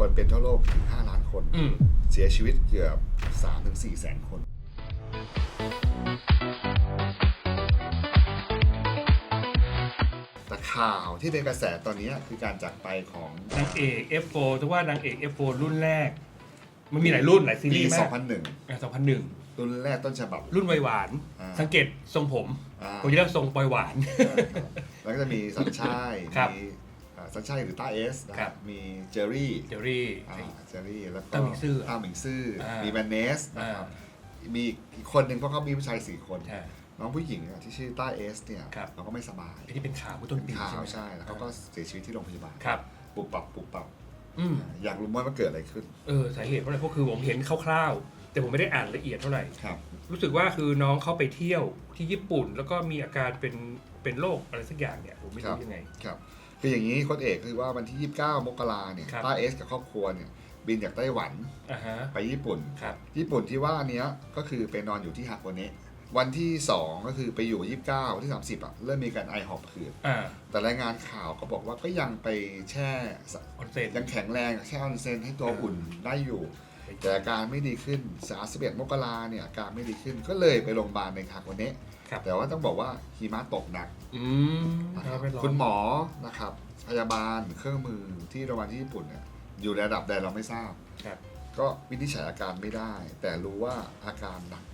คนเป็นทั่วโลกถึง 5 ล้านคน อืม เสียชีวิตเกือบ3ถึง4แสนคน แต่ข่าวที่เป็นกระแสตอนนี้คือการจากไปของนางเอก F4 แต่ว่านางเอก F4 รุ่นแรก มันมีหลายรุ่นหลายซีปี รีส์มาก2001อะ2001รุ่นแรกต้นฉบับ รุ่นวัยหวาน อ่าสังเกตทรงผม อ่า ผมจะเรียกทรงปอยหวาน แล้วก็จะมีสัญชัยครับ มีอ่า สัญชัยหรือต้าเอสนะคครัรับบมีเจอรี่เจอรี่อ่าเจอรี่แล้วก็ต้าหมิงซื่อต้าหมิงซื่ออามีมีแมนเนสนะอ่าครับมีอีกคนหนึ่งเพราะเขามีผู้ชายสี่คนใช่น้องผู้หญิงอะที่ชื่อต้าเอสเนี่ยครับเขาก็ไม่สบายไอ้ที่เป็นข่าวเมื่อต้นปีข่าวใช่ไหมใช่แล้วเขาก็เสียชีวิตที่โรงพยาบาลครับปุบปับปุบปับอืมอยากรู้ว่ามันเกิดอะไรขึ้น เออสาเหตุเพราะอะไรเพราะคือผมเห็นคร่าวๆ แต่ผมไม่ได้อ่านละเอียดเท่าไหร่ครับ รู้สึกว่าคือน้องเขาไปเที่ยวที่ญี่ปุ่น แล้วก็มีอาการเป็นเป็นโรคอะไรสักอย่างเนี่ยผมไม่ครัรู้บยังไงครับ คืออย่างนี้โค้ดเอกคือว่าวันที่ 29 มกราเนี่ยครับต้าเอสกับครอบครัวเนี่ย บินจากไต้หวันอ่าฮะไปญี่ปุ่น ครับ ญี่ปุ่นที่ว่าเนี้ยก็คือไปนอนอยู่ที่ฮากโกเนะวันที่ 2 ก็คือไปอยู่ 29วันที่ 30 อะ เริ่มมีการไอหอบหืดอ่าแต่รายงานข่าวก็บอกว่าก็ยังไปแช่สออนเซ็น ยังแข็งแรงแช่ออนเซนให้ตัวอุ่นได้อยู่ แต่อาการไม่ดีขึ้น31มกราเนี่ยอาการไม่ดีขึ้นก็เลยไปโรงพยาบาลในฮากโกเนะครับ แต่ว่าต้องบอกว่าหิมะตกหนักอืมนะครับไม่ร้อนคุณหมอนะครับพยาบาลเครื่องมือที่โรงพยาบาลที่ญี่ปุ่นเนี่ยอยู่ในระดับใดเราไม่ทราบ ครับ ก็วินิจฉัยอาการไม่ได้ แต่รู้ว่าอาการหนัก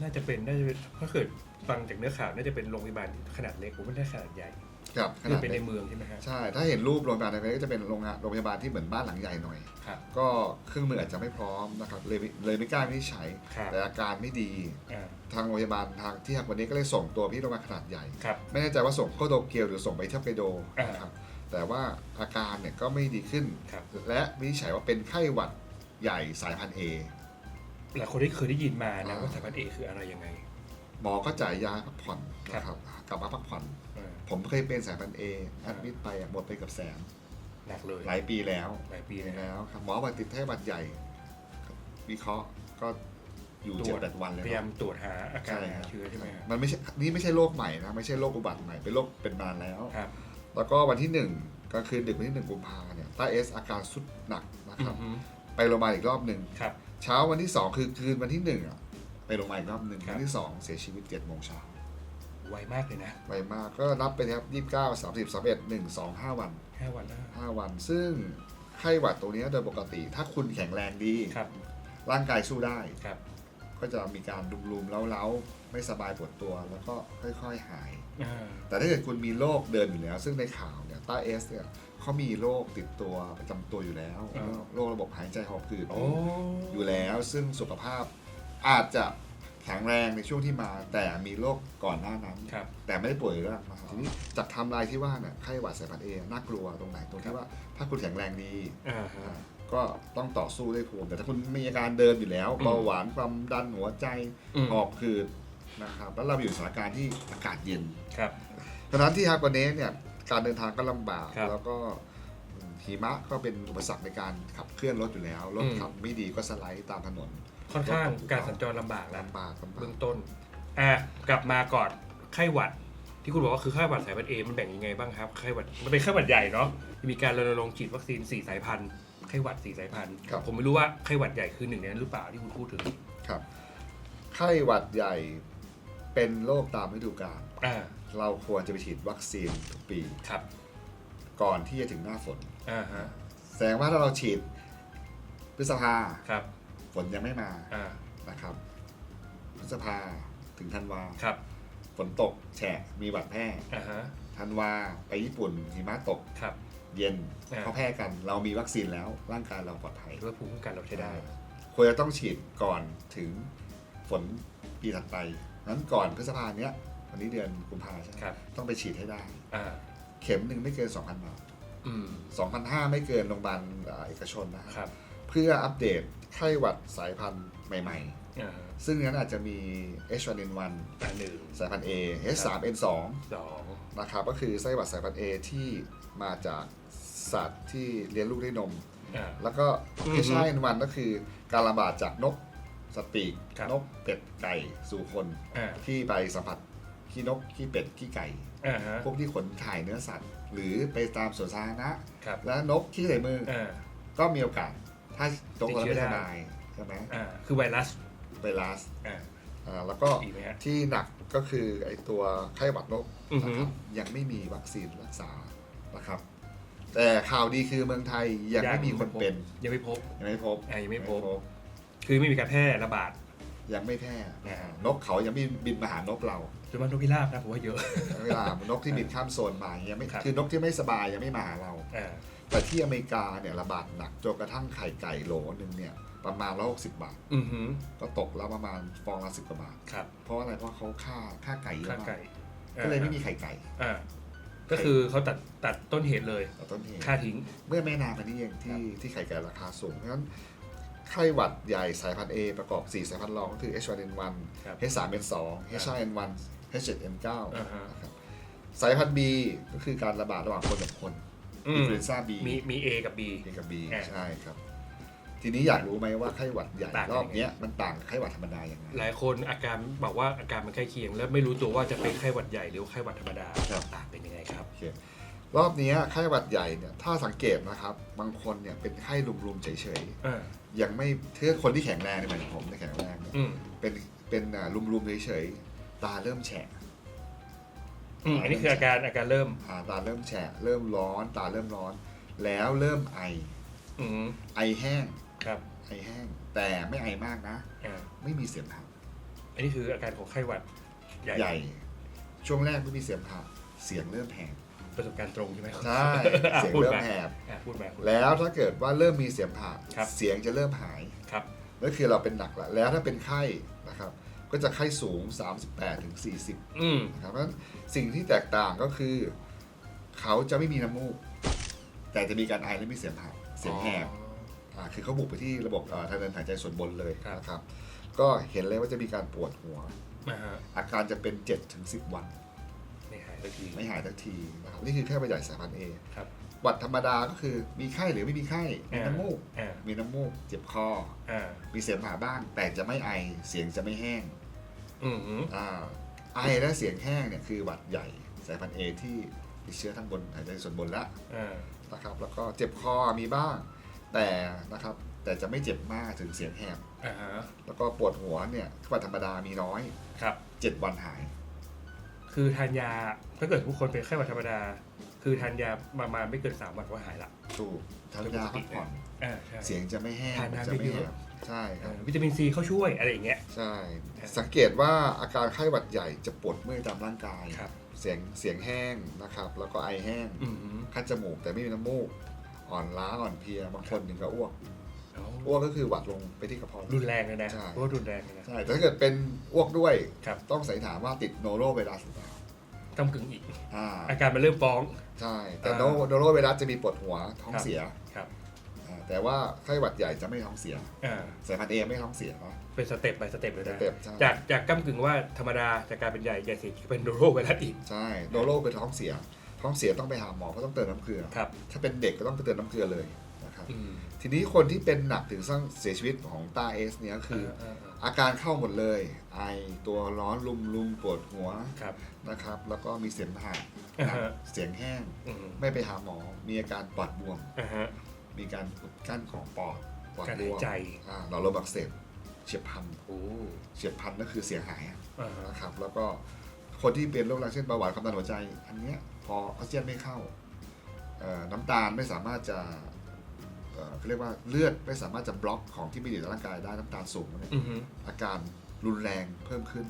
น่าจะเป็นน่าจะเป็นถ้าเกิดฟังจากเนื้อข่าวน่าจะเป็นโรงพยาบาลขนาดเล็กผมไม่ได้ขนาดใหญ่ ครับขคือนาดเป็นในเล็กเมืองใช่ไหมฮะ ใช่ ถ้าเห็นรูปโรงพยาบาลในนี้ก็จะเป็นโรงงานโรงพยาบาลที่เหมือนบ้านหลังใหญ่หน่อย ครับ ก็เครื่องมืออาจจะไม่พร้อมนะครับเลยไม่เลยไม่กล้าวินิจฉัยครับแต่อาการไม่ดีอ่าทางโรงพยาบาลทางที่วันนี้ก็เลยส่งตัวพี่โรงพยาบาลขนาดใหญ่ ครับ ไม่แน่ใจว่าส่งเข้าโตเกียวหรือส่งไปที่ฮอกไกโดอ่านนะครับแต่ว่าอาการเนี่ยก็ไม่ดีขึ้น ครับ และวินิจฉัยว่าเป็นไข้หวัดใหญ่สายพันธุ์ A หลายคนที่เคยได้ยินมานะอ่าว่าสายพันธุ์เอคืออะไรยังไง หมอก็จ่ายยาพักผ่อนครับนะครับกลับมาพักผ่อนอ่า ผมเคยเป็นสายพันธุ์ A แอดมิดไปอะหมดไปเกับแสนหนักเลยหลายปีแล้วหลายปีเลยนะแล้วครับหมอบอกติดไข้หวัดใหญ่ วิเคราะห์ก็อยู่ตรเจ็ดวจแปดวันเลยพยายามตรวจหาอาการใช่หาครับเชื้อใช่ไหมครับมันไม่ใช่นี่ไม่ใช่โรคใหม่นะไม่ใช่โรคอุบัติใหม่เป็นโรคเป็นมานแล้วครับ แล้วก็วันที่หนึ่งก็คือดึกวันที่หนึ่งกุมภาเนี่ยต้าเอสอาการสุดหนักนะครับอือฮึไปโรงพยาบาลอีกรอบหนึ่งครับเช้าวันที่สองคือคืนวันที่หนึ่งอะไปโรงพยาบาลอีกรอบหนึ่งครับวันที่สองเสียชีวิตเจ็ดโมงเช้า ไวมากเลยนะ ไวมากก็นับไปนะครับยี่สิบเก้าสามสิบสามเอ็ดหนึ่งสองห้าวันห้าวันแล้วห้าวัน ซึ่งไข้หวัดตัวเนี้ยโดยปกติ ถ้าคุณแข็งแรงดีครับ ร่างกายสู้ได้ครับ ก็จะมีการรุมๆเล้าๆ ไม่สบายปวดตัวแล้วก็ค่อยๆหายอ่าแต่ถ้าเกิดคุณมีโรคเดิมอยู่แล้ว ซึ่งในข่าวเนี่ยต้าเอสเนี่ยเขามีโรคติดตัวประจำตัวอยู่แล้วโรคระบบหายใจหอบหืดโอ้อยู่แล้ว ซึ่งสุขภาพอาจจะ แข็งแรงในช่วงที่มา แต่มีโรคก่อนหน้านั้น ครับ แต่ไม่ได้ป่วยเรื้อรังมาทีนี้จากไทำลายที่ว่าเนี่ยไข้หวัดสายพันธุ์เอน่ากลัวตรงไหนตรงที่ว่าถ้าคุณแข็งแรงดี อ่าฮะ ก็ต้องต่อสู้ด้วยภูมิแต่ถ้าคุณมีอาการเดินอยู่แล้วอืม เบาหวานความดันหัวใจอืมหอบหืดนะครับแล้วเราอยู่ในสถานการณ์ที่อากาศเย็นครับดังนั้นที่ฮากวาเนสเนี่ยการเดินทางก็ลำบาก ครับแล้วก็หิมะก็เป็นอุปสรรคในการขับเคลื่อนรถอยู่แล้วรถอืม ขับไม่ดีก็สไลด์ตามถนน ค่อนข้างการสัญจรลำบากแล้วลำบากลำบาเบื้กองต้นอะกลับมาก่อนไข้หวัด ที่คุณบอกว่าคือไข้หวัดสายพันธุ์เอมันแบ่งยังไงบ้างครับไข้หวัดมันเป็นไข้หวัดใหญ่เนาะมีการรณรงค์ฉีดวัคซีน4สายพันธุ์ไข้หวัด4สายพันธุ์ครับ ผมไม่รู้ว่าไข้หวัดใหญ่คือหนึ่งในนั้นหรือเปล่าที่คุณพูดถึงครับไข้หวัดใหญ่เป็นโรคตามฤดูกาลอ่าเราควรจะไปฉีดวัคซีนทุกปี ครับก่อนที่จะถึงหน้าฝน อ่าฮะแสดงว่าถ้าเราฉีดพฤษภาครับ ฝนยังไม่มาอ่านะครับพฤษภาถึงธันวาครับฝนตกแฉะมีหวัดแพร่อ่าฮะธันวาไปญี่ปุ่นหิมะตกครับ เย็นอ่า เขาแพร่กัน เรามีวัคซีนแล้วร่างกายเราปลอดภัยหรือว่าภูมิคุ้มกันเราใช้ได้ ควรจะต้องฉีดก่อนถึงฝนปีถัดไปนั้นก่อนพฤษภาเนี้ยวันนี้เดือนกุมภาใช่ไหมครับ ต้องไปฉีดให้ได้ อ่าเข็มหนึ่งไม่เกิน 2,000บาทอืม2,500 ไม่เกินโรงพยาบาลเอ่อเอกชนนะฮะครับ เพื่ออัปเดตไข้หวัดสายพันธุ์ใหม่ อ่าๆ ซึ่งนั้นอาจจะมี H1N1 อ่าหนึ่งสายพันธุ์ A H3N2 สองนะครับก็คือไส้หวัดสายพันธุ์ A ที่มาจากสัตว์ที่เลี้ยงลูกด้วยนม อ่า แล้วก็อือฮึ H5N1 ก็คือการระบาดจากนกสัตว์ปีกครับ นกเป็ดไก่สู่คน อ่าที่ไปสัมผัสขี้นกขี้เป็ดขี้ไก่ อ่าฮะพวกที่ขนถ่ายเนื้อสัตว์ หรือไปตามสวนสาธารณะ ครับแล้วนกขี้ใส่มือ อ่าก็มีโอกาส ถ้าตรงติดเราเชื้อไม่ได้สบายใช่ไหมอ่าคือไวรัสไวรัสอ่า อ่าแล้วก็อีกไหมฮะ ที่หนักก็คือไอตัวไข้หวัดนกอือฮึนะครับยังไม่มีวัคซีนรักษานะครับ แต่ข่าวดีคือเมืองไทยยังไม่มีคนเป็นยังไม่พบ ยังไม่พบอ่ายังไม่พบ คือไม่มีการแพร่ระบาด ยังไม่แพร่อ่านกเขายังไม่บินมาหานกเราส่วนมากนกพิราบนะผมว่าเยอะ เวลานกที่บินข้ามโซนมายังไม่ครับ คือนกที่ไม่สบายยังไม่มาหาเรา อ่า แต่ที่อเมริกาเนี่ยระบาดหนักจนกระทั่งไข่ไก่โหลหนึ่งเนี่ยประมาณร้อยหกสิบบาทอือหือก็ตกแล้วประมาณฟองละสิบกว่าบาท ครับเพราะอะไรเพราะเขาฆ่าฆ่าไก่เยข้าอะวมาไก่กก็เลยไม่มีไข่ไก่อ่าก็คือเขาตัดตัดต้นเหตุเลยต่อต้นเหตุ ค่าทิ้ง เมื่อไม่นานมานี้เองที่ที่ไข่ไก่ราคาสูง เพราะฉะนั้นไข้หวัดใหญ่สายพันธุ์ A ประกอบ 4 สายพันธุ์รองก็คือ H1N1 ครับ H3N2 H5N1 H7N9 อ่าฮะ นะครับสายพันธุ์ B ก็คือการระบาดระหว่างคนกับคน อือินมฟลูเอนซ่า B มีมี A กับ B A กับ B อ่า ใช่ครับ ทีนี้อยากรู้ไหมว่าไข้หวัดใหญ่ต่างกันรอบเนี้ยมันต่างกับไข้หวัดธรรมดายังไงหลายคนอาการบอกว่าอาการมันใกล้เคียง แล้วไม่รู้ตัวว่าจะเป็นไข้หวัดใหญ่หรือไข้หวัดธรรมดาครับอะเป็นยังไงครับโอเครอบเนี้ยไข้หวัดใหญ่เนี่ยถ้าสังเกตนะครับบางคนเนี่ยเป็นไข้ลุมๆเฉยอ่าๆยังไม่เทือคนที่แข็งแรงในหมายถึงผมที่แข็งแรงเนี่ยอืมเป็นเป็นอ่าลุมๆเฉยๆตาเริ่มแฉะ อืมอันนี้คืออาการอาการเริ่ม อ่าตาเริ่มแฉะเริ่มร้อนตาเริ่มร้อน แล้วเริ่มไอ อืมไอแห้ง ครับไอแห้ง แต่ไม่ไอมากนะ อ่าไม่มีเสียงหาอันนี้คืออาการของไข้หวัด ใหญ่ใหญ่ ช่วงแรกไม่มีเสียงหาเสียงเริ่มแหบประสบการณ์ตรงใช่ไหมใช่อะเสียงพูดเริ่มมาแหบอะพูดมาพูดมาแล้วถ้าเกิดว่าเริ่มมีเสียงหาครับ เสียงจะเริ่มหาย ครับนั่นคือเราเป็นหนักแล้วแล้วถ้าเป็นไข้นะครับ ก็จะไข้สูง 38ถึง40อืม นะครับเพราะฉะนั้นสิ่งที่แตกต่างก็คือ เขาจะไม่มีน้ำมูก แต่จะมีการไอและมีเสียงหาเสียงแหบ อ่าคือเขาบุกไปที่ระบบเอ่อทางเดินหายใจส่วนบนเลยนะครับ ก็เห็นเลยว่าจะมีการปวดหัวอ่าฮะอาการจะเป็น7ถึง10 วัน ไม่หายสักที ไม่หายสักทีนะครับนี่คือแค่ประหยัดสายพันธุ์เอครับ หวัดธรรมดาก็คือมีไข้หรือไม่มีไข้ มีน้ำมูก อ่ามีน้ำมูก เจ็บคอ อ่ามีเสียงหาบ้าง แต่จะไม่ไอ เสียงจะไม่แห้ง อืมอืมอ่าไอและเสียงแห้งเนี่ยคือหวัดใหญ่สายพันธุ์เอที่ติดเชื้อทั้งบนหายใจส่วนบนแล้วอ่านะครับแล้วก็เจ็บคอมีบ้าง แต่นะครับแต่จะไม่เจ็บมากถึงเสียงแหบอ่าฮะแล้วก็ปวดหัวเนี่ยหวัดธรรมดามีน้อยครับ7วันหาย คือทานยาถ้าเกิดทุกคนเป็นไข้หวัดธรรมดา คือทานยาประมาณไม่เกินสามวันก็หายละถูกทานยาพักผ่อนอ่าใช่เสียงจะไม่แห้งทานน้ำจะไม่เยแหอะบ ใช่คอ่ารับวิตามินซีเข้าช่วยอะไรอย่างเงี้ย ใช่ สังเกตว่าอาการไข้หวัดใหญ่จะปวดเมื่อยตามร่างกาย ครับ เสียงเสียงแห้งนะครับ แล้วก็ไอแห้ง อืม คัดจมูกแต่ไม่มีน้ำมูก อ่อนล้าอ่อนเพลียบางคนถึงกับอ้วกเอาอ้วกก็คือหวัดลงไปที่กระเพาะ รุนแรงเลยนะใช่ เพราะว่ารุนแรงเลยนะ ใช่แต่ถ้าเกิดเป็นอ้วกด้วย ครับ ต้องสันนิษฐานว่าติดโนโรไวรัสหรือเปล่ากำกึ่งอีก อ่าอาการมันเริ่มฟ้อง ใช่ แต่อ่าโนโนโรไวรัสจะมีปวดหัวท้องครับ เสีย ครับอ่า แต่ว่าไข้หวัดใหญ่จะไม่ท้องเสียอ่า สายพันธุ์เอไม่ท้องเสียเนาะ เป็นสเต็ปไปสเต็ปเลยสนะเต็ปใช่ จากจากกำกึ่งว่าธรรมดาจากการเป็นใหญ่ใหญ่เสียเป็นโรคไวรัสอีก ใช่โนโรเป็นท้องเสีย ท้องเสียต้องไปหาหมอเพราะต้องเติมน้ำเกลือ ครับ ถ้าเป็นเด็กก็ต้องไปเติมน้ำเกลือเลยนะครับ อืมทีนี้คนที่เป็นหนักถึงสั้นเสียชีวิตของต้าเอสเนี่ยคือาาอาการเข้าหมดเลย ไอตัวร้อนลุมลุมปวดหัวครับ นะครับ แล้วก็มีเสียงหาดอ่าฮะ เสียงแห้ง อืมไม่ไปหาหมอมีอาการปอดบวม อ่าฮะ มีการอุดกั้นของปอดปอดการบหายวมใจ อ่าหลอดลมอักเสบเฉียบพลันโอ้เฉียบพลันก็คือเสียงหายอะ อ่าฮะนะครับแล้วก็คนที่เป็นโรครังเช่นเบาหวานความดันหัวใจ อันเนี้ยพอออกซิเจนไม่เข้าเอ่อน้ำตาลไม่สามารถจะเอ่อเขาเรียกว่าเลือดไม่สามารถจะบล็อกของที่ไม่ดีต่อร่างกายได้น้ำตาลสูงเนี่ยอือฮึอาการรุนแรงเพิ่มขึ้น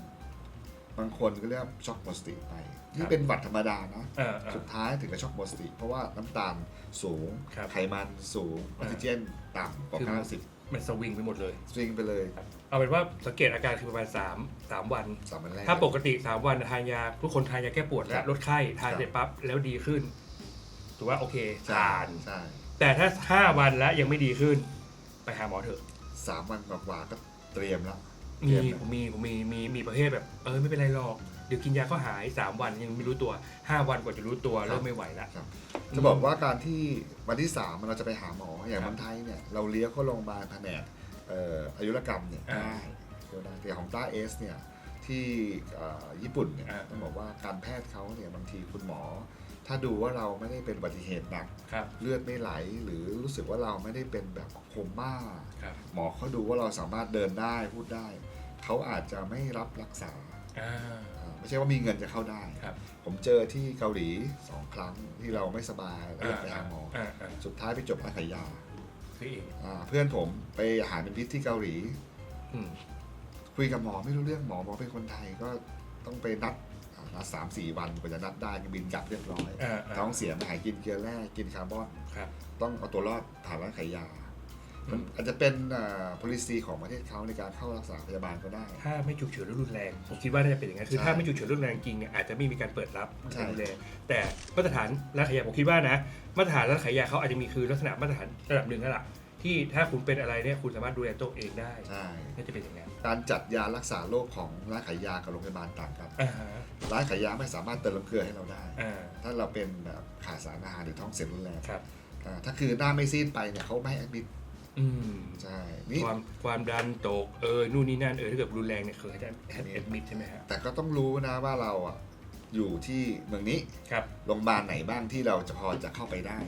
บางคนก็เรียกว่าช็อกหมดสติไป นี่เป็นหวัดธรรมดานะอ่าอ่าสุดท้ายถึงกับช็อกหมดสติ เพราะว่าน้ำตาลสูงครับไขมันสูงออกซิเจนต่ำกว่าคือ90 มันสวิงไปหมดเลย สวิงไปเลย เอาเป็นว่าสังเกตอาการคือประมาณ 3 3 วันสามวันแรกถ้าปกติ 3 วันทานยาทุกคนทานยาแก้ปวดคแล้รัวบลดไข้ทานครับเสร็จปั๊บแล้วดีขึ้นถือว่าโอเคใช่ทานใช่แต่ถ้า 5 วันแล้วยังไม่ดีขึ้น ไปหาหมอเถอะสามวันกว่าๆก็เตรียมแล้วมีเตรียผมมีผมมีมีมีประเภทแบบเออไม่เป็นไรหรอกเดี๋ยวกินยาก็หาย 3 วันยังไม่รู้ตัว 5 วันกว่าจะรู้ตัวเริ่มไม่ไหวละ ครับจะบอกว่าการที่วันที่สามเราจะไปหาหมออย่างครับเมืองไทยเนี่ยเราเลี้ยวเข้าโรงพยาบาลแผนกเอ่ออายุรกรรมเนี่ยอ่าได้เดี๋ยวได้แต่ของต้าเอสเนี่ยที่เอ่อญี่ปุ่นเนี่ยอ่า ต้องบอกว่าการแพทย์เขาเนี่ยบางทีคุณหมอ ถ้าดูว่าเราไม่ได้เป็นอุบัติเหตุหนักครับเลือดไม่ไหล หรือรู้สึกว่าเราไม่ได้เป็นแบบโคม่า ครับหมอเขาดูว่าเราสามารถเดินได้พูดได้ เขาอาจจะไม่รับรักษา อ่าอ่า ไม่ใช่ว่ามีเงินจะเข้าได้ ครับ ผมเจอที่เกาหลีสองครั้งที่เราไม่สบายแล้วอยากไปหาหมออ่าอ่าสุดท้ายไปจบร้านขายยาคือเองอ่าเพื่อนผมไปหาเป็นพิษที่เกาหลี อืม คุยกับหมอไม่รู้เรื่องหมอบอกเป็นคนไทยก็ต้องไปนัดอ่านัดสามสี่วันกว่าจะนัดได้บินกลับเรียบร้อย อ่าาท้องเสียมาหายกินเกลือแร่กินคาร์บอน ครับ ต้องเอาตัวรอดผ่านร้านขายยาอื มมันอาจจะเป็นอ่า policy ของประเทศเขาในการเข้ารักษาพยาบาลก็ได้ ถ้าไม่ฉุกเฉินหรือรุนแรงผมคิดว่าน่าจะเป็นอย่างนั้นคือใช่ถ้าไม่ฉุกเฉินรุนแรงจริงเนี่ยอาจจะไม่มีการเปิดรับใช่ รุนแรงแต่มาตรฐานร้านขายยาผมคิดว่านะมาตรฐานร้านขายยาเขาอาจจะมีคือลักษณะมาตรฐานระดับหนึ่งนั่นแหละที่ถ้าคุณเป็นอะไรเนี่ยคุณสามารถดูแลตัวเองได้ใช่ น่าจะเป็นอย่างนั้นการจัดยารักษาโรคของร้านขายยากับโรงพยาบาลต่างกัน อ่าฮะร้านขายยาไม่สามารถเติมน้ำเกลือให้เราได้ อ่าถ้าเราเป็นแบบขาดสารอาหารหรือท้องเสียรุนแรงครับ อ่าถ้าคือหน้าไม่ซีดไปเนี่ยเขาไม่ให้แอดมิด อืมใช่นี่ความความดันตกเออนู่นนี่นั่นเออถ้าเกิดรุนแรงเนี่ยเคยจะแอดมิดใช่ไหมฮะแต่ก็ต้องรู้นะว่าเราอะอยู่ที่เมืองนี้ครับโรงพยาบาลไหนบ้างที่เราจะพอจะเข้าไปได้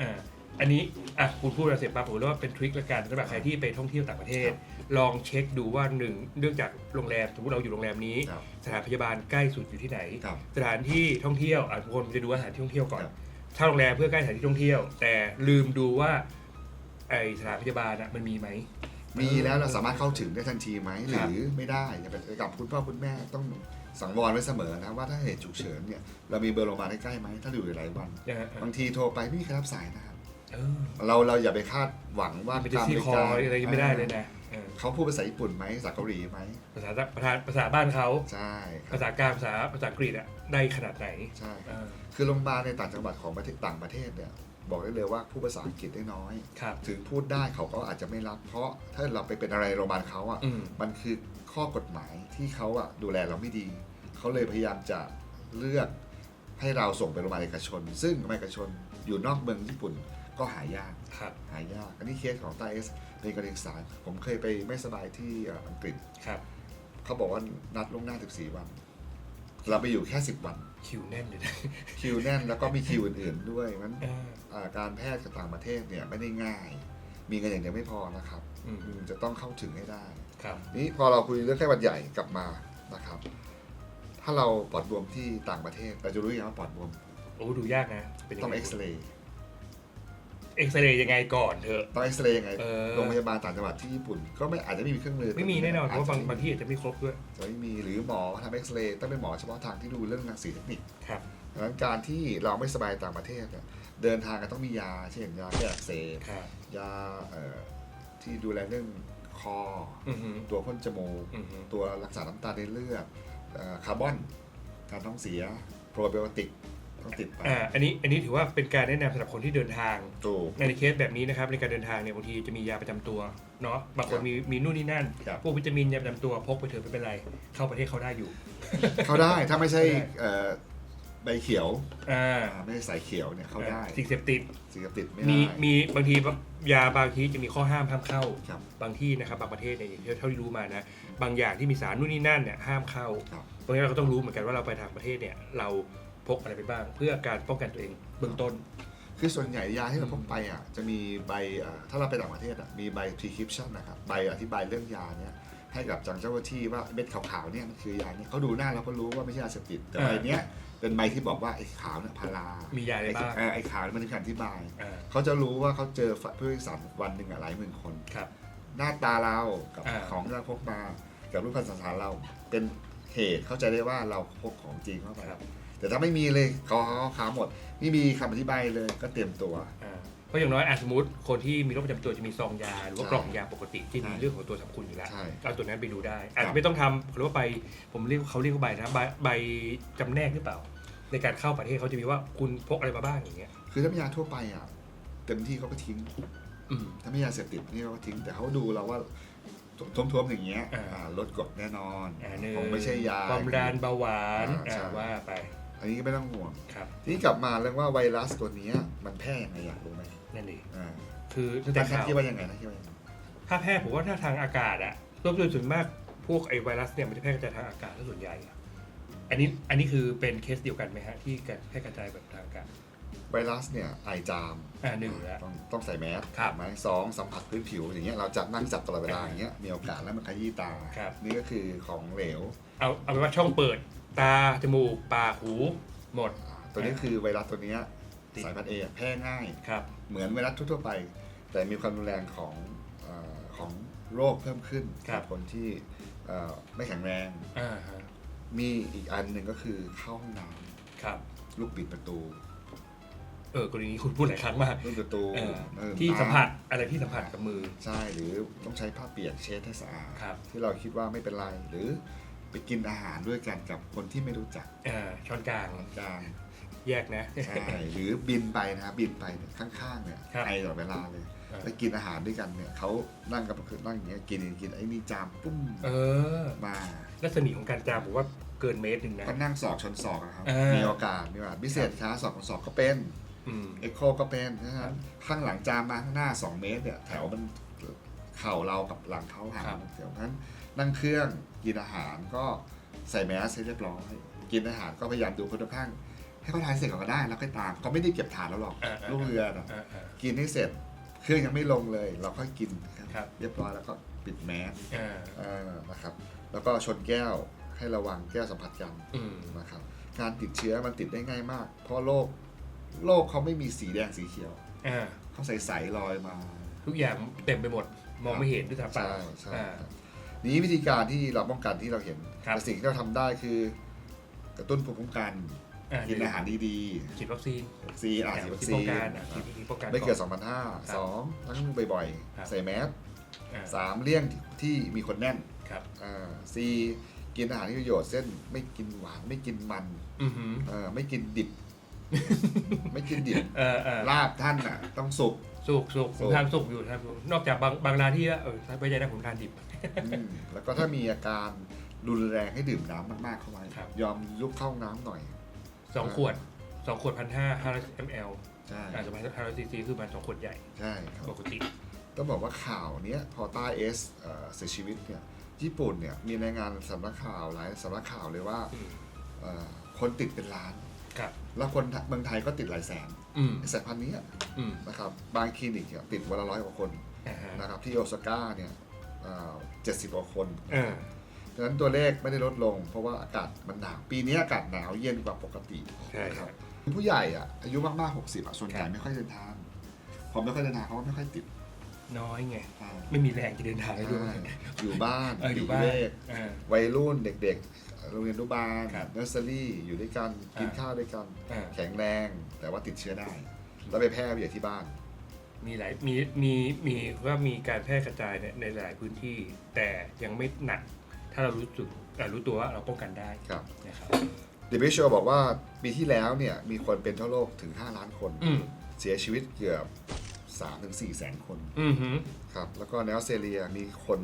อ่าอันนี้อะคุณพูดมาเสร็จปั๊บผมรู้ว่าเป็นทริคละกันสำหรับใครที่ไปท่องเที่ยวต่างประเทศ ลองเช็คดูว่าหนึ่งเนื่องจากโรงแรมสมมติเราอยู่โรงแรมนี้ครับสถานพยาบาลใกล้สุดอยู่ที่ไหนครับสถานที่ท่องเที่ยวอะทุกคนจะดูว่าสถานที่ท่องเที่ยวก่อนครับถ้าโรงแรมเพื่อใกล้สถานที่ท่องเที่ยว แต่ลืมดูว่า ไอสถานพยาบาลอะมันมีไหม มีแล้วเราสามารถเข้าถึงได้ทันทีไหมหครัรืบอไม่ได้อย่าไปกับคุณพ่อคุณแม่ต้องสังวรไว้เสมอนะว่าถ้าเหตุฉุกเฉินเนี่ยเรามีเบอร์โรงพยาบาลใกล้ๆไหมถ้าอยู่หลายวันนะฮะ บางทีโทรไปไม่มีใครรับสายนะครับเออเราเราอย่าไปคาดหวังว่าเป็นที่คออะไรยังไม่ได้เลยนะเออเขาพูดภาษาญี่ปุ่นไหมภาษาเกาหลีไหมภาษาภาษาภาษาบ้านเขาใช่ครัภาบษากลางภาษาภาษาอังกฤษอะได้ขนาดไหนใช่ เออ คือโรงพยาบาลในต่างจังหวัดของประเทศต่างประเทศเนี่ย บอกได้เลยว่าผู้ภาษาอังกฤษได้น้อย ครับ ถึงพูดได้เขาก็อาจจะไม่รับ เพราะถ้าเราไปเป็นอะไรโรงพยาบาลเขาอะอืม มันคือข้อกฎหมายที่เขาอะดูแลเราไม่ดี เขาเลยพยายามจะเลือกให้เราส่งไปโรงพยาบาลเอกชน ซึ่งโรงพยาบาลเอกชนอยู่นอกเมืองญี่ปุ่นก็หายาก ครับ หายาก อันนี้เคสของตาเอสในกรณีศึกษาผมเคยไปไม่สบายที่เอ่ออังกฤษ ครับ เขาบอกว่านัดล่วงหน้า 14 วัน เราไปอยู่แค่10วัน คิวแน่นเลยนะคิวแน่นแล้วก็มีคิวอื่น ๆ ด้วยมันเออ อ่าการแพทย์กับต่างประเทศเนี่ยไม่ได้ง่าย มีเงินอย่างเดียวไม่พอนะครับอืม อืมจะต้องเข้าถึงให้ได้ ครับนี่พอเราคุยเรื่องไข้หวัดใหญ่กลับมานะครับ ถ้าเราปอดบวมที่ต่างประเทศเราจะรู้ยังไงว่าปอดบวมโอ้ดูยากนะเป็นยังต้องไงเอ็กซเรย์ เอ็กซเรย์ยังไงก่อนเถอะ ต้องเอ็กซเรย์ยังไง เออ โรงพยาบาลต่างจังหวัดที่ญี่ปุ่น ก็ไม่อาจจะไม่มีเครื่องมือไม่มีแน่นอนเพราะว่าบางจจะบางที่อาจจะไม่ครบด้วย จะไม่มีหรือหมอทำเอ็กซเรย์ต้องเป็นหมอเฉพาะทางที่ดูเรื่องรังสีเทคนิคครับ ดังนั้นการที่เราไม่สบายต่างประเทศเนี่ยเดินทางก็ต้องมียา เช่นยาแก้อักเสบครับ ยาเอ่อที่ดูแลเรื่องคออือหือตัวพ่นจมูก อือหือตัวรักษาน้ำตาลในเลือดเอ่อคาร์บอน การท้องเสีย โปรไบโอติก ต้องติดไปอ่าอันนี้อันนี้ถือว่าเป็นการแนะนำสำหรับคนที่เดินทาง ถูก ในเคสแบบนี้นะครับในการเดินทางเนี่ยบางทีจะมียาประจำตัวเนาะบางคนมีมีนู่นนี่นั่น ครับ พวกวิตามินยาประจำตัวพกไปเถอะไม่เป็นไร เข้าประเทศเขาได้อยู่ เข้าได้ถ้าไม่ใช่ได้ เอ่อใบเขียวอ่าอ่าไม่ใช่สายเขียวเนี่ยเข้าได้สิ่งเสพติดสิ่งเสพติดไม่มีได้มีบางทียาบางทีจะมีข้อห้ามห้ามเข้า ครับ บางที่นะครับบางประเทศเนี่ยอย่างที่เท่าที่รู้มานะบางอย่างที่มีสารนู่นนี่นั่นเนี่ยห้ามเข้าครับ เพราะงั้นเราก็ต้องรู้เหมือนกันว่าเราไปต่างประเทศเนี่ยเรา พกอะไรไปบ้าง เพื่อการป้องกันตัวเองเบื้องต้น คือส่วนใหญ่ยาที่เราพกไปอะจะมีใบอ่าถ้าเราไปต่างประเทศอะมีใบ prescription นะครับใบอธิบายเรื่องยาเนี่ยให้กับจังเจ้าหน้าที่ว่าเม็ดขาวๆเนี่ยมันคือยาเนี่ยเขาดูหน้าเราก็รู้ว่าไม่ใช่ยาเสพติดแต่อ่าใบเนี้ยเป็นใบที่บอกว่าไอ้ขาวเนี่ยพารามียาอะไรบ้างเอ่อไอ้ขาวมันคือการอธิบาย อ่า เขาจะรู้ว่าเขาเจอผู้โดยสารวันหนึ่งอะหลายหมื่นคน ครับ หน้าตาเรากับอ่า ของที่เราพกมากับรูปพันธ์สันฐานเราเป็นเหตุเข้าใจได้ว่าเราพกของจริงเข้าไปครับ แต่ถ้าไม่มีเลยขอขาวหมด ไม่มีคำอธิบายเลยก็เตรียมตัว อ่าเพราะอย่างน้อยอะสมมติคนที่มีโรคประจำตัวจะมีซองยาหรือว่าใช่กล่องยาปกติที่มีใช่เรื่องของตัวสรรพคุณอยู่แล้วใช่เอาตัวนั้นไปดูได้อาจครัจะบ ไม่ต้องทำหรือว่าใบผมเรียกเขาเรียกว่าใบนะใบใบจำแนกหรือเปล่า ในการเข้าประเทศเขาจะมีว่าคุณพกอะไรมาบ้างอย่างเงี้ยคือถ้าเป็นยาทั่วไปอะเต็มที่เขาก็ทิ้ง อืม ถ้าไม่ยาเสพติดนี่เขาก็ทิ้งแต่เขาดูเราว่าท้วมๆอย่างเงี้ยอ่า อ่าลดกรดแน่นอนอ่าหนึ่งคงไม่ใช่ยา ความดันเบาหวานอ่าใช่ อ่าว่าไป อันนี้ก็ไม่ต้องห่วง ครับทีนี้กลับมาเรื่องว่าไวรัสตัวเนี้ยมันแพร่ยังไงอยากรู้ไหมนั่นเองอ่าคือตั้งแต่แต่ข่าวคิดว่ายังไงนะคิดว่ายังไงถ้าแพร่ผมว่าถ้าทางอากาศอะรวมโดยส่วนมากพวกไอไวรัสเนี่ยมันจะแพร่กระจายทางอากาศซะส่วนใหญ่อะอันนี้อันนี้คือเป็นเคสเดียวกันไหมฮะที่การแพร่กระจายแบบทางอากาศไวรัสเนี่ยไอจามอ่าหนึ่งแล้ว ต้องต้องใส่แมสครับไหมสองสัมผัสพื้นผิวอย่างเงี้ยเราจะนั่งจับตลอดเวลาอ่าอย่างเงี้ยมีโอกาสแล้วมันขยี้ตา ครับ นี่ก็คือของเหลว เอาเอาเป็นว่าช่องเปิด ตา จมูก ปาก หู หมดอ่าตัวนี้คือไวรัสตัวเนี้ยติด สายพันธุ์เอแพร่ง่าย ครับ เหมือนไวรัสทั่วๆไป แต่มีความรุนแรงของเออของโรคเพิ่มขึ้นครับคนที่เอ่อไม่แข็งแรง อ่าฮะมีอีกอันหนึ่งก็คือเข้าห้องน้ำครับลูกบิดประตูเออกรณีนี้คุณพูดหลายครั้งมากลูกประตูเออเออที่น้ำสัมผัสอะไรที่สัมผัสกับมือ ใช่หรือต้องใช้ผ้าเปียกเช็ดให้สะอาดครับ ที่เราคิดว่าไม่เป็นไร หรือไป กินอาหารด้วยกันกับคนที่ไม่รู้จักอ่าช้อนกลางจางแยกนะ ใช่หรือบินไปนะครับบินไปเนี่ยข้างๆเนี่ยครับ ไอตลอดเวลาเลยเออแล้วกินอาหารด้วยกันเนี่ยเขานั่งกับคือนั่งอย่างเงี้ยกินกินไอ้นี่จามปุ้มเออมารัศมีของการจามผมว่าเกินเมตรหนึ่งนะ ก็นั่งศอกชนศอกนะครับ เออ มีโอกาสมีโอกาสพิเศษค้าศอกชนศอกก็เป็น อืม เอ็กโคก็เป็นนะคครัรับบข้างหลังจามมาข้างหน้า 2 เมตรเนี่ยแถวมันเข่าเรากับหลังเขาห่างครับ เดี๋ยวนั้น นั่งเครื่องกินอาหารก็ใส่แมสให้เรียบร้อย กินอาหารก็พยายามดูคนข้างๆให้เขาทานเสร็จก่อนก็ได้แล้วค่อยตามเขาไม่ได้เก็บฐานแล้วหรอกอ่าๆลูกเรือน่ะอ่าอ่ากินให้เสร็จเครื่องยังไม่ลงเลย เราค่อยกินครับเรียบร้อยแล้วก็ปิดแมสอ่าเออนะครับ แล้วก็ชนแก้วให้ระวังแก้วสัมผัสกันอืมนะครับ การติดเชื้อมันติดได้ง่ายมาก เพราะโรคโรคเขาไม่มีสีแดงสีเขียวอ่าเขาใส่ใสๆลอยมา ทุกอย่างเต็มไปหมดมองไม่เห็นด้วยตาเปล่า ใช่ใช่อ่าครับนี้วิธีการที่เราป้องกันที่เราเห็นครับ แต่สิ่งที่เราทำได้คือกระตุ้นภูมิคุ้มกันอ่ากินอาหารดีฉีดวัคซีนๆซีอาฉีดวัคที่ซีป้องนกันอะฉีดวัคซีนป้องกันไม่เกินอน2,500สองล้างมือบ่อยครับ ๆ ใส่แมสอ่าสามเลี่ยงที่มีคนแน่นครับอ่าซีกินอาหารที่ประโยชน์เส้นไม่กินหวานไม่กินมันอือหือเออไม่กินดิบ ไม่กินดิบ เออเออลาบท่านอะ ต้องสุก สุกสุกสุผมกทานสุกอยู่ทานสุกนอกจากบางบางร้านที่ว่าเออถ้าไม่ใช่นะผมทานดิบ อืมแล้วก็ถ้ามีอาการรุนแรงให้ดื่มน้ำมากๆเข้าไว้ครับ ยอมลุกเข้าห้องน้ำหน่อย สองขวดสองขวดพันห้าห้าร้อยมลใช่อ่าสมัยห้าร้อยซีซีคือมันสองขวดใหญ่ใช่ครับ ปกติ ต้องบอกว่าข่าวเนี้ยพอต้าเอสเอ่อเสียชีวิตเนี่ยญี่ปุ่นเนี่ยมีรายงานสำนักข่าวหลายสำนักข่าวเลยว่าอืมเอ่อคนติดเป็นล้าน ครับ แล้วคนเมืองไทยก็ติดหลายแสน อืมไอ้สายพันธุ์นี้อืมนะครับบางคลินิกเนี่ยติดวันละร้อยกว่าคนอ่าฮะนะครับที่โอซาก้าเนี่ยเจ็ดสิบกว่าคนอ่าดังนั้นตัวเลขไม่ได้ลดลง เพราะว่าอากาศมันหนาวปีนี้อากาศหนาวเย็นกว่าปกติใช่นะคครัรับบ ผู้ใหญ่อะอายุมากๆ60อะส่วนใหญ่ครับไม่ค่อยเดินทางผมไม่ค่อยเดินทางเพราะว่าไม่ค่อยติดน้อยไง อ่าไม่มีแรงจะเดินทางได้ด้วยใช่อยู่บ้านเอออยู่บ้านเลขอ่าวัยรุ่นเด็กๆ โรงเรียนอนุบาลครับเนอร์เซอรี่อยู่ด้วยกันกินอ่าข้าวด้วยกัน อ่า แข็งแรง แต่ว่าติดเชื้อได้ แล้วไปแพร่ไปอยู่ที่บ้าน มีหลายมีมีมีว่ามีการแพร่กระจายในในหลายพื้นที่ แต่ยังไม่หนัก ถ้าเรารู้สึกอ่ารู้ตัวว่าเราป้องกันได้ครับ นะครับดิบิชบอกว่าปีที่แล้วเนี่ยมีคนเป็นทั่วโลกถึง 5 ล้านคน อืมเสียชีวิตเกือบ 3-4 แสนคน อืมฮึครับแล้วก็ในออสเตรเลียมีคน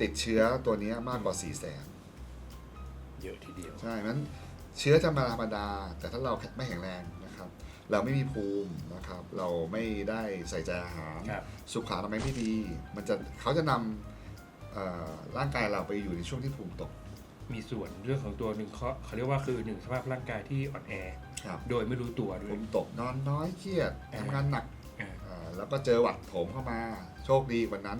ติดเชื้อตัวนี้มากกว่า 4 แสน เยอะทีเดียว ใช่นั้นเชื้อธรรมดาธรรมดา แต่ถ้าเราไม่แข็งแรงนะครับ เราไม่มีภูมินะครับ เราไม่ได้ใส่ใจอาหาร ครับ สุขอนามัยไม่ดี มันจะเขาจะนำเอ่อร่างกายเราไปอยู่ในช่วงที่ภูมิตกมีส่วนเรื่องของตัวหนึ่งเขาเขาเรียกว่าคือหนึ่งสภาพร่างกายที่อ่อนแอ ครับโดยไม่รู้ตัวด้วภูย มิตกนอนน้อยเครียดอ่าทำงานหนักอ่าอ่าแล้วก็เจอหวัดโถมเข้ามา โชคดีกว่านั้น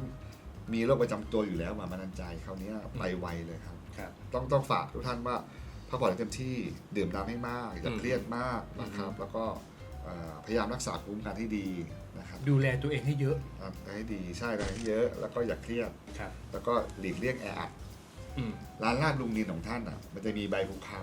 มีโรคประจำตัวอยู่แล้วมามานันใจคราวนี้ไปไวเลยครับ ครับต้องต้องฝากทุกท่านว่าพักผ่อนให้เต็มที่ดื่มน้ำให้มากอย่าอืมเครียดมากนะครับอืมแล้วก็เอ่อพยายามรักษาภูมิคุ้มกันที่ดีนะครับดูแลตัวเองให้เยอะอะให้ดีใช่เลยให้เยอะ แล้วก็อย่าเครียดครับแล้วก็หลีกเลี่ยงแออัดอืมร้านลาบลุงดินของท่านอะ มันจะมีใบภูเขา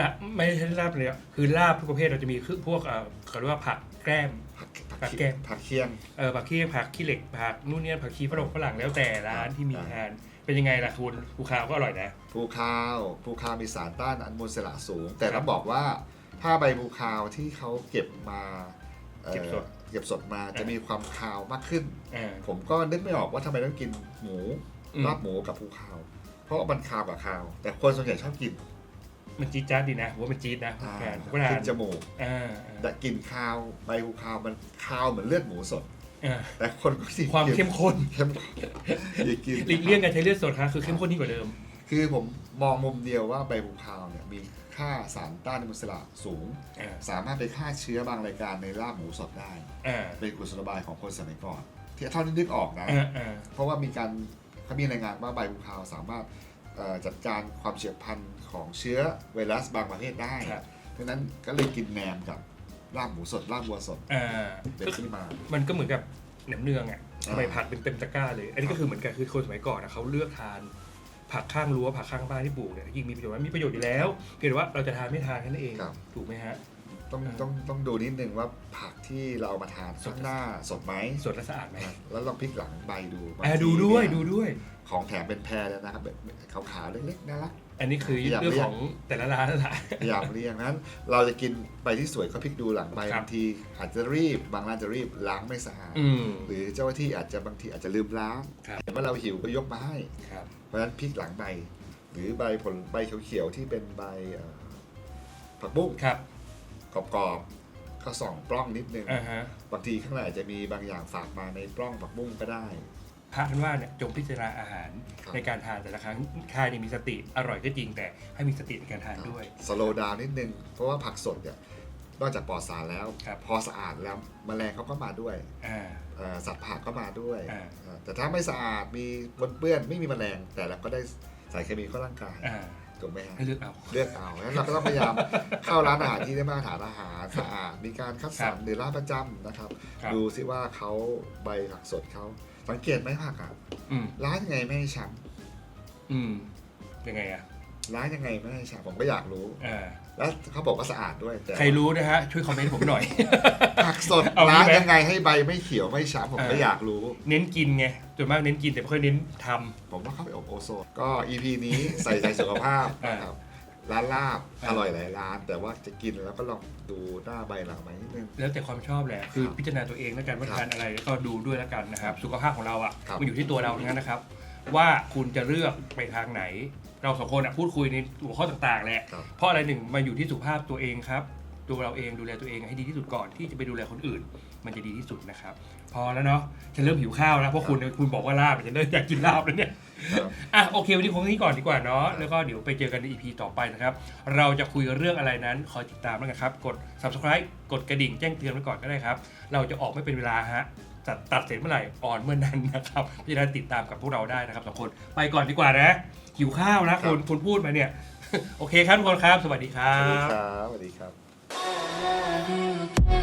ละไม่ใช่ลาบเลยอะคือลาบทุกประเภทเราจะมีคือพวกเอ่อเขาเรียกว่าผักแกล้มผักผักแก้มผักเคียงเออผักขี้ผักขี้เหล็กผักนู่นเนี่ยผักชีฝรั่งฝรั่งแล้วแต่ร้านที่มีครับทาน เป็นยังไงล่ะคุณภูคาวก็อร่อยนะ ภูคาวภูคาวมีสารต้านอนุมูลอิสระสูง แต่ครัต้อบงบอกว่าถ้าใบภูคาวที่เขาเก็บมาอ่อเก็บสด เก็บสดมาอ่าจะมีความคาวมากขึ้น อ่า ผมก็นึกไม่ออกว่าทำไมต้องกินหมูอืม ลาบหมูกับภูคาว เพราะว่ามันคาวกับคาว แต่คนส่วนใหญ่ชอบกินมันจี๊ดจ๊าดดีนะผมว่ามันจี๊ดนะอ่าแฟนผมก็ทาขึ้นนจมูก อ่าอ่าแต่กลินคาวใบภูคาวมันคาวเหมือนเลือดหมูสด อ่าแต่คนก็สิความเข้มข้นเข้มข้นอย่ากินหลีกเลี่ยงการใช้เลือดสดฮะคือเข้มข้นยิ่งกว่าเดิม คือผมมองมุมเดียวว่าใบบุคาวเนี่ยมีค่าสารต้านอนุมูลอิสระสูง อ่า สามารถไปฆ่าเชื้อบางรายการในลาบหมูสดได้ อ่าเป็นกุศโลบายของคนสมัยก่อนที่เท่าที่นึกออกนะ อ่าอ่าเพราะว่ามีการเขามีรายงานว่าใบบุคาวสามารถเอ่อจัดการความเฉียบพลันของเชื้อไวรัสบางประเภทได้ครับเพราะฉะนั้นก็เลยกินแหนมกับ ลาบหมูสดลาบวัวสดอ่าเป็นก็ที่มา มันก็เหมือนกับแหนมเนืองอะทำไมอ่าผัดเป็นเต็มตะกร้าเลย อันนี้ก็คือเหมือนกันคือคนสมัยก่อนอะเขาเลือกทานผักข้างรั้วผักข้างบ้านที่ปลูกเนี่ยยิ่งมีประโยชน์ไหมมีประโยชน์อยู่แล้ว เพียงแต่ว่าเราจะทานไม่ทานแค่นั้นเอง ครับ ถูกไหมฮะ ต้องอ่า ต้องต้องดูนิดนึงว่าผักที่เราเอามาทานสดข้างหน้าสดไหมสดและสะอาดไหมแล้วลองพลิกหลังใบดูบางอ่าทีดูด้วยเนี่ดูด้วย ของแถมเป็นแพรเลยนะครับแบบขาวๆเล็กๆน่ารัก อันนี้คืออยากเรื่องเรียกของแต่ละร้านนั่นแหละพยายามเรียงนั้น เราจะกินใบที่สวยก็พลิกดูหลังใบครับบางทีอาจจะรีบบางร้านจะรีบล้างไม่สะอาดอืมหรือเจ้าหน้าที่อาจจะบางทีอาจจะลืมล้างครับเห็นว่าเราหิวก็ยกมาให้ครับเพราะฉะนั้นพลิกหลังใบหรือใบผลใบเขียวๆที่เป็นใบเอ่อผักบุ้งครับกรอบๆก็ส่องปล้องนิดนึงอ่าฮะบางทีข้างในอาจจะมีบางอย่างฝากมาในปล้องผักบุ้งก็ได้ พระท่านว่าเนี่ยจงพิจารณาอาหารครับในการทานแต่ละครั้งทานนี่มีสติอร่อยก็จริง แต่ให้มีสติในการทานด้วย สโลดาวนิดนึง เพราะว่าผักสดเนี่ยนอกจากปลอดสารแล้วครับพอสะอาดแล้วแมลงเขาก็มาด้วยอ่าเอ่อสัตว์ผักก็มาด้วยอ่าเอ่อแต่ถ้าไม่สะอาดมีปนเปื้อนไม่มีแมลง แต่เราก็ได้สารเคมีเข้าร่างกายอ่าถูกไหมฮะให้เลือกเอาเลือกเอาแล้วเราก็ต้องพยายามเข้าร้านอาหารที่ได้มาตรฐานอาหารสะอาดมีการคัดสรรหรือร้านประจำนะครับครับ ดูซิว่าเขาใบผักสดเขา สังเกตไหมผักอะอืมร้านยังไงไม่ให้ช้อืมยังไงอะำร้านยังไงไม่ให้ช้ำผมก็อยากรู้อ่าแล้วเขาบอกว่าสะอาดด้วยแต่ใครรู้นะฮะ ช่วยคอมเมนต์ผมหน่อย ผักสดเอางี้ร้านไหม ยังไงให้ใบไม่เขียวไม่ช้ำผมก็อ่าอยากรู้ เน้นกินไงส่วนมากเน้นกินแต่ไม่ค่อยเน้นทำ ผมว่าเข้าไปอบโอโซนก็ EP นี้ใส่ใจสุขภาพนะครับ ร้านลาบอ่าอร่อยหลายร้าน แต่ว่าจะกินแล้วก็ลองดูหน้าใบหลังใบนิดนึง แล้วแต่ความชอบแหละคือครับพิจารณาตัวเองแล้วกันว่าครับทานอะไรแล้วก็ดูด้วยแล้วกันนะครับ สุขภาพของเราอะครับ มันอยู่ที่ตัวเราทั้งนั้นนะครับ ว่าคุณจะเลือกไปทางไหน เราสองคนอะพูดคุยในหัวข้อต่างๆแหละ ครับ เพราะอะไรหนึ่งมาอยู่ที่สุขภาพตัวเองครับ ตัวเราเองดูแลตัวเองให้ดีที่สุดก่อนที่จะไปดูแลคนอื่น มันจะดีที่สุดนะครับ พอแล้วเนาะฉันเริ่มหิวข้าวแล้วเพราะคุณคุณบอกว่าลาบฉันเริ่มอยากกินลาบแล้วเนี่ยครับอะโอเควันนี้คงนี้ก่อนดีกว่าเนาะแล้วก็เดี๋ยวไปเจอกันใน EP ต่อไปนะครับ เราจะคุยเรื่องอะไรนั้นคอยติดตามแล้วกันครับ กด subscribe กดกระดิ่งแจ้งเตือนไว้ก่อนก็ได้ครับ เราจะออกไม่เป็นเวลาฮะตัดตัดเสร็จเมื่อไหร่ออนเมื่อนั้นนะครับเพราะฉะนั้นติดตามกับพวกเราได้นะครับสองคนไปก่อนดีกว่านะหิวข้าวนะคนคนพูดมาเนี่ย โอเคครับทุกคนครับ สวัสดีครัสวัสดีบครับสวัสดีครับ Oh,